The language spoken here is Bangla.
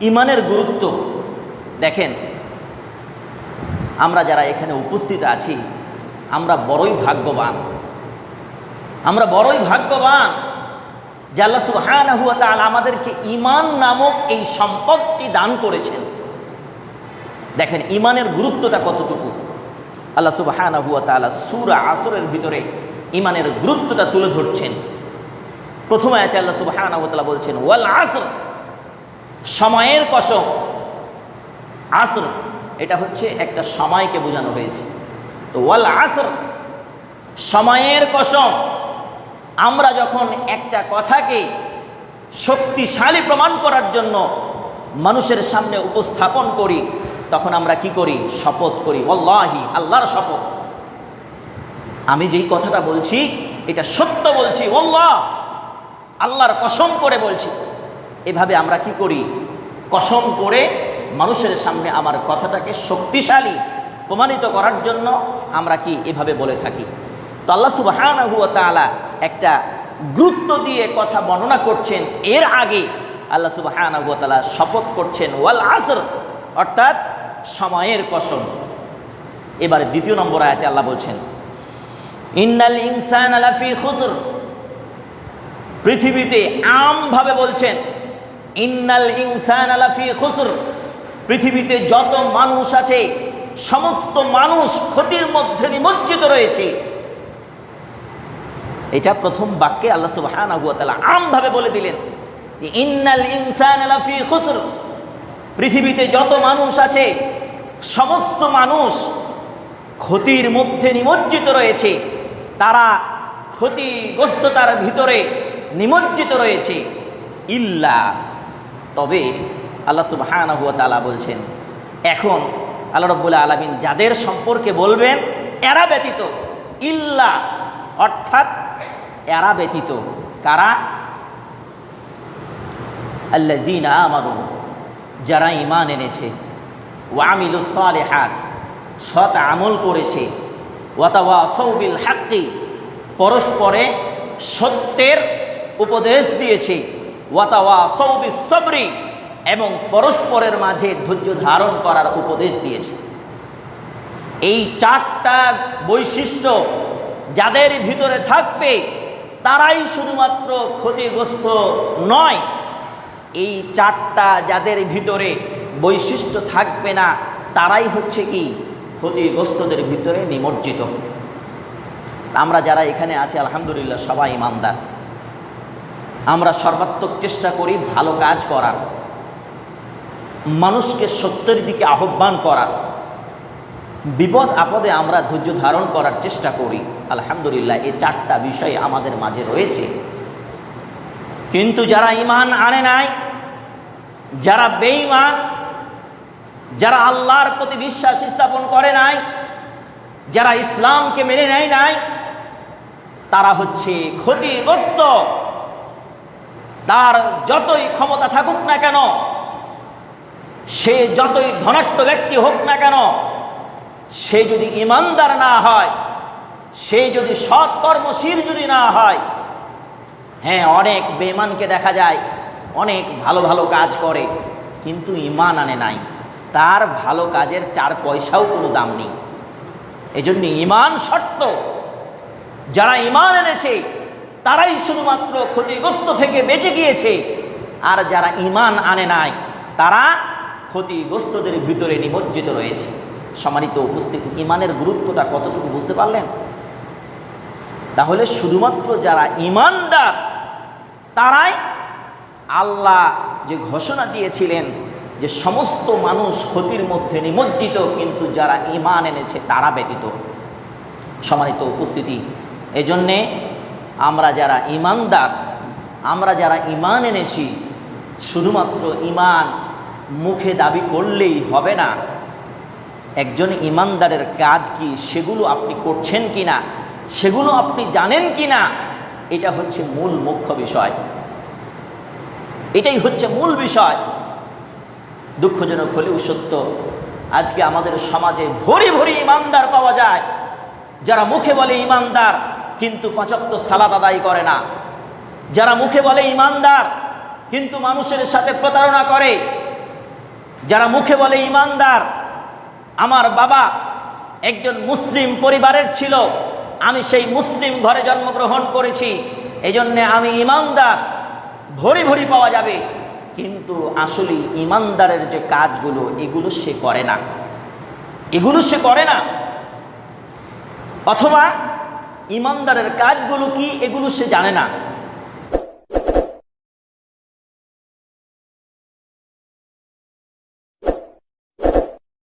ইমানের গুরুত্ব। দেখেন, আমরা যারা এখানে উপস্থিত আছি, আমরা বড়ই ভাগ্যবান। আমরা বড়ই ভাগ্যবান যে আল্লাহ তাআলা আমাদেরকে ইমান নামক এই সম্পদটি দান করেছেন। দেখেন ইমানের গুরুত্বটা কতটুকু? আল্লাহ তাআলা সূরা আসরের ভিতরে ইমানের গুরুত্বটা তুলে ধরছেন। প্রথমে আয়াতে আল্লাহ তাআলা বলছেন, ওয়াল আসর। সময়ের কসম, আসর, এটা হচ্ছে একটা সময়কে বোঝানো হয়েছে। তো ওয়াল আসর, সময়ের কসম, আমরা যখন একটা কথাকে শক্তিশালী প্রমাণ করার জন্য মানুষের সামনে উপস্থাপন করি, তখন আমরা কি করি? শপথ করি অল্লাহি আল্লাহর শপথ। আমি যেই কথাটা বলছি, এটা সত্য বলছি অল্লাহ আল্লাহর কসম করে বলছি। এভাবে আমরা কি করি? কসম করে মানুষের সামনে আমার কথাটাকে শক্তিশালী, প্রমাণিত করার জন্য আমরা কি এভাবে বলে থাকি? তো আল্লাহ তাআলা একটা গুরুত্ব দিয়ে কথা বর্ণনা করছেন। এর আগে আল্লাহ তাআলা শপথ করছেন, ওয়াল আসর, অর্থাৎ সময়ের কসম। এবারে দ্বিতীয় নম্বর আয়াতে আল্লাহ বলছেন, ইন্নাল ইনসান আলাফি খুসর। পৃথিবীতে আমভাবে বলছেন ইন্নাল ইনসান আলাফি খুসর। পৃথিবীতে যত মানুষ আছে, সমস্ত মানুষ ক্ষতির মধ্যে নিমজ্জিত রয়েছে। এটা প্রথম বাক্যে আল্লাহ তাআলা আমভাবে বলে দিলেন যে, ইন্নাল ইনসান আলাফি খুসর। পৃথিবীতে যত মানুষ আছে, সমস্ত মানুষ ক্ষতির মধ্যে নিমজ্জিত রয়েছে। তারা ক্ষতিগ্রস্ততার ভিতরে নিমজ্জিত রয়েছে। ইল্লা তবে আল্লাহ সুবহানাহু ওয়া তালা বলছেন, এখন আল্লাহ রব্বুল আলামিন যাদের সম্পর্কে বলবেন, এরা ব্যতীত, ইল্লা, অর্থাৎ এরা ব্যতীত, কারা? আল্লাজিনা আমানু, যারা ইমান এনেছে ওয়ামিলু সালেহাত, সৎ আমল করেছে ওয়াতাওয়া সৌবিল হাক্কি, পরস্পরে সত্যের উপদেশ দিয়েছে। ওয়াতাওয়া সৌবি সবরি, এবং পরস্পরের মাঝে ধৈর্য ধারণ করার উপদেশ দিয়েছে। এই চারটা বৈশিষ্ট্য যাদের ভিতরে থাকবে, তারাই শুধুমাত্র ক্ষতিগ্রস্ত নয়, এই চারটা যাদের ভিতরে বৈশিষ্ট্য থাকবে না, তারাই হচ্ছে কি? ক্ষতিগ্রস্তদের ভিতরে নিমজ্জিত। আমরা যারা এখানে আছি, আলহামদুলিল্লাহ, সবাই ইমানদার। আমরা সর্বাত্মক চেষ্টা করি ভালো কাজ করার। মানুষকে সত্যের দিকে আহ্বান করার। বিপদ আপদে আমরা ধৈর্য ধারণ করার চেষ্টা করি। আলহামদুলিল্লাহ, এই চারটা বিষয় আমাদের মাঝে রয়েছে। কিন্তু যারা ইমান আনে নাই, যারা বেঈমান, যারা আল্লাহর প্রতি বিশ্বাস স্থাপন করে নাই, যারা ইসলামকে মেনে নেয় নাই, তারা হচ্ছে ক্ষতিগ্রস্ত। তার যতই ক্ষমতা থাকুক না কেন, সে যতই ধনাট্য ব্যক্তি হোক না কেন, সে যদি ইমানদার না হয়, সে যদি সৎ কর্মশীল যদি না হয় হ্যাঁ অনেক বেমানকে দেখা যায়, অনেক ভালো ভালো কাজ করে, কিন্তু ইমান আনে নাই। তার ভালো কাজের চার পয়সাও কোনো দাম নেই। এজন্য ইমান শর্ত। যারা ইমান এনেছে তারাই শুধুমাত্র ক্ষতিগ্রস্ত থেকে বেঁচে গিয়েছে। আর যারা ইমান আনে নাই, তারা ক্ষতিগ্রস্তদের ভিতরে নিমজ্জিত রয়েছে। সম্মানিত উপস্থিতি ইমানের গুরুত্বটা কতটুকু বুঝতে পারলেন? তাহলে শুধুমাত্র যারা ইমানদার তারাই আল্লাহ যে ঘোষণা দিয়েছিলেন যে সমস্ত মানুষ ক্ষতির মধ্যে নিমজ্জিত, কিন্তু যারা ইমান এনেছে, তারা ব্যতীত। সম্মানিত উপস্থিতি, এজন্যে আমরা যারা ইমানদার, আমরা যারা ইমান এনেছি, শুধুমাত্র ইমান মুখে দাবি করলেই হবে না। একজন ইমানদারের কাজ কি সেগুলো আপনি করছেন কি না সেগুলো আপনি জানেন কি না এটা হচ্ছে মূল মুখ্য বিষয়। এটাই হচ্ছে মূল বিষয়। দুঃখজনক হলেও সত্য, আজকে আমাদের সমাজে ভরি ভরি ইমানদার পাওয়া যায়। যারা মুখে বলে ইমানদার কিন্তু পাঁচক্ত সালাদ আদায় করে না। যারা মুখে বলে ইমানদার, কিন্তু মানুষের সাথে প্রতারণা করে। যারা মুখে বলে ইমানদার, আমার বাবা একজন মুসলিম পরিবারের ছিল, আমি সেই মুসলিম ঘরে জন্মগ্রহণ করেছি, এজন্যে আমি ইমানদার, ভরি ভরি পাওয়া যাবে। কিন্তু আসলে ইমানদারের যে কাজগুলো, এগুলো সে করে না। এগুলো সে করে না। অথবা ইমানদারের কাজগুলো কি এগুলো সে জানে না।